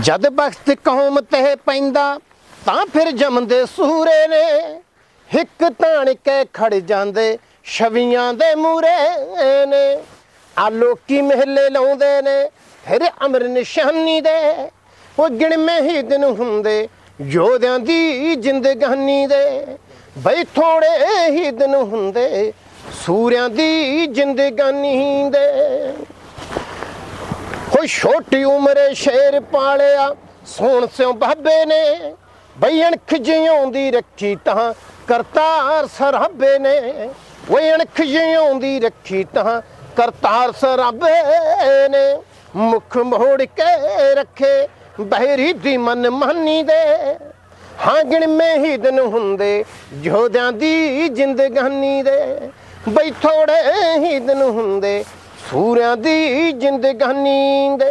ਜਦ ਬਖਤ ਕੌਮ ਤੇ ਪੈਂਦਾ, ਤਾਂ ਫਿਰ ਜੰਮਦੇ ਸੂਰੇ ਨੇ। ਹਿੱਕ ਤਾਣ ਕੇ ਖੜ ਜਾਂਦੇ ਛਵੀਆਂ ਦੇ ਮੂਰੇ ਨੇ। ਆ ਲੋਕੀ ਮਹਿਲੇ ਲਾਉਂਦੇ ਨੇ, ਫਿਰ ਅਮਰ ਨਿਸ਼ਾਨੀ ਦੇ। ਉਹ ਗਿਣਵੇਂ ਹੀ ਦਿਨ ਹੁੰਦੇ, ਯੋਧਿਆਂ ਦੀ ਜ਼ਿੰਦਗਾਨੀ ਦੇ। ਬਈ ਥੋੜੇ ਹੀ ਦਿਨ ਹੁੰਦੇ, ਸੂਰਿਆਂ ਦੀ ਜ਼ਿੰਦਗਾਨੀ ਦੇ। ਕੋਈ ਛੋਟੀ ਉਮਰੇ ਸ਼ੇਰ ਪਾਲਿਆ? ਸੋਣ ਸਿਓ ਬਾਬੇ ਨੇ ਬਈ ਅਣਖ ਜਿਉਂਦੀ ਰੱਖੀ ਤਾਂ ਕਰਤਾਰ ਸਰਾਬੇ ਨੇ। ਓਏ ਅਣਖ ਜਿਉਂਦੀ ਰੱਖੀ ਤਾਂ ਕਰਤਾਰ ਸਰਾਬੇ ਨੇ। ਮੁਖ ਮੋੜ ਕੇ ਰੱਖੇ ਬਹਿਰੀ ਦੀ ਮਨ ਮਾਨੀ ਦੇ। ਹਾਂ ਗਿਣਵੇਂ ਹੀ ਦਿਨ ਹੁੰਦੇ ਯੋਧਿਆਂ ਦੀ ਜ਼ਿੰਦਗਾਨੀ ਦੇ। ਬਈ ਥੋੜੇ ਹੀ ਦਿਨ ਹੁੰਦੇ ਸੂਰਿਆਂ ਦੀ ਜ਼ਿੰਦਗਾਨੀ ਦੇ।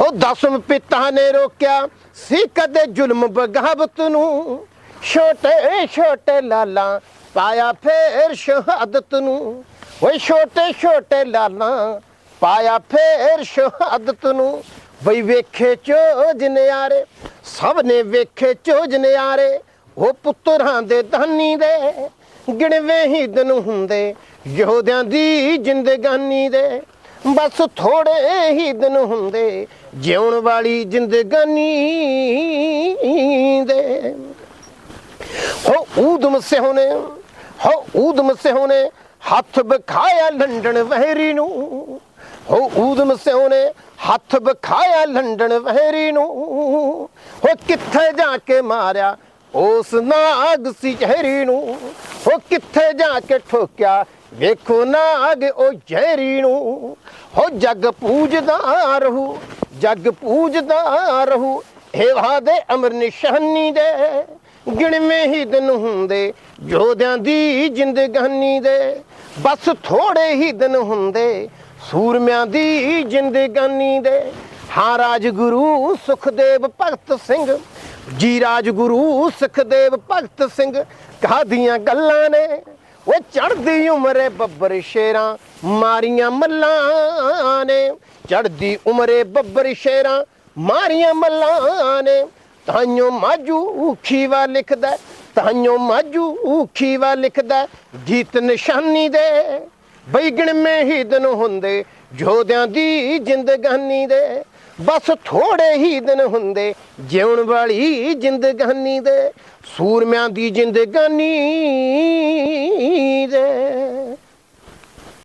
ਉਹ ਦਸਮ ਪਿਤਾ ਨੇ ਰੋਕਿਆ ਸੀ ਕਦੇ ਜ਼ੁਲਮ ਬਗਾਵਤ ਨੂੰ। ਛੋਟੇ ਛੋਟੇ ਲਾਲਾਂ ਪਾਇਆ ਫੇਰ ਸ਼ਹਾਦਤ ਨੂੰ। ਓਏ ਛੋਟੇ ਛੋਟੇ ਲਾਲਾਂ ਪਾਇਆ ਫੇਰ ਸ਼ਹਾਦਤ ਨੂੰ। ਬਈ ਵੇਖੇ ਚੋਜ ਨਿਆਰੇ, ਸਭ ਨੇ ਵੇਖੇ ਚੋਜ ਨਿਆਰੇ, ਉਹ ਪੁੱਤਰਾਂ ਦੇ ਧਾਨੀ ਦੇ। ਗਿਣਵੇਂ ਹੀ ਦਿਨ ਹੁੰਦੇ, ਯਹੂਦਿਆਂ ਦੀ ਜ਼ਿੰਦਗਾਨੀ ਦੇ। ਬਸ ਥੋੜੇ ਹੀ ਦਿਨ ਹੁੰਦੇ, ਜਿਉਣ ਵਾਲੀ ਜ਼ਿੰਦਗਾਨੀ ਦੇ। ਹੋ ਊਦਮ ਸਿਹੋਨੇ ਹੋ ਊਦਮ ਸਿਹੋਨੇ ਹੱਥ ਬਖਾਇਆ ਲੰਡਨ ਵਹਿਰੀ ਨੂੰ। ਹੋ ਊਦਮ ਸਿਹੋਨੇ ਹੱਥ ਬਖਾਇਆ ਲੰਡਨ ਵਹਿਰੀ ਨੂੰ। ਹੋ ਕਿੱਥੇ ਜਾ ਕੇ ਮਾਰਿਆ ਉਸ ਨਾਗ ਸੀ ਚਿਹਰੀ ਨੂੰ ਹੋ ਕਿੱਥੇ ਜਾ ਕੇ ਠੋਕਿਆ? ਵੇਖੋ ਨਾਗ, ਉਹ ਜ਼ਹਿਰੀ ਨੂੰ। ਹੋ ਜੱਗ ਪੂਜਦਾ ਰਹੂ, ਜੱਗ ਪੂਜਦਾ ਰਹੂ। ਹੇਵਾ ਦੇ ਅਮਰ ਨਿਸ਼ਾਨੀ ਦੇ, ਗਿਣਵੇਂ ਹੀ ਦਿਨ ਹੁੰਦੇ ਯੋਧਿਆਂ ਦੀ ਜ਼ਿੰਦਗਾਨੀ ਦੇ। ਬਸ ਥੋੜੇ ਹੀ ਦਿਨ ਹੁੰਦੇ, ਸੂਰਮਿਆਂ ਦੀ ਜ਼ਿੰਦਗਾਨੀ ਦੇ। ਹਾਂ ਰਾਜਗੁਰੂ ਸੁਖਦੇਵ ਭਗਤ ਸਿੰਘ ਜੀ ਰਾਜਗੁਰੂ ਸੁਖਦੇਵ ਭਗਤ ਸਿੰਘ ਕਾਦੀਆਂ ਗੱਲਾਂ ਨੇ? ਉਹ ਚੜਦੀ ਉਮਰੇ ਬੱਬਰ ਸ਼ੇਰਾਂ, ਮਾਰੀਆਂ ਮੱਲਾਂ ਨੇ। ਚੜਦੀ ਉਮਰੇ ਬੱਬਰ ਸ਼ੇਰਾਂ, ਮਾਰੀਆਂ ਮੱਲਾਂ ਨੇ। ਤਾਈਓ ਮਾਜੂ ਖੀਵਾ ਲਿਖਦਾ ਤਾਈਓ ਮਾਜੂ ਖੀਵਾ ਲਿਖਦਾ ਗੀਤ ਨਿਸ਼ਾਨੀ ਦੇ ਬਈ ਗਿਣਵੇਂ ਹੀ ਦਿਨ ਹੁੰਦੇ ਯੋਧਿਆਂ ਦੀ ਜ਼ਿੰਦਗਾਨੀ ਦੇ। ਬਸ ਥੋੜੇ ਹੀ ਦਿਨ ਹੁੰਦੇ ਜਿਉਣ ਵਾਲੀ ਜ਼ਿੰਦਗਾਨੀ ਦੇ ਸੂਰਮਿਆਂ ਦੀ ਜ਼ਿੰਦਗਾਨੀ ਦੇ।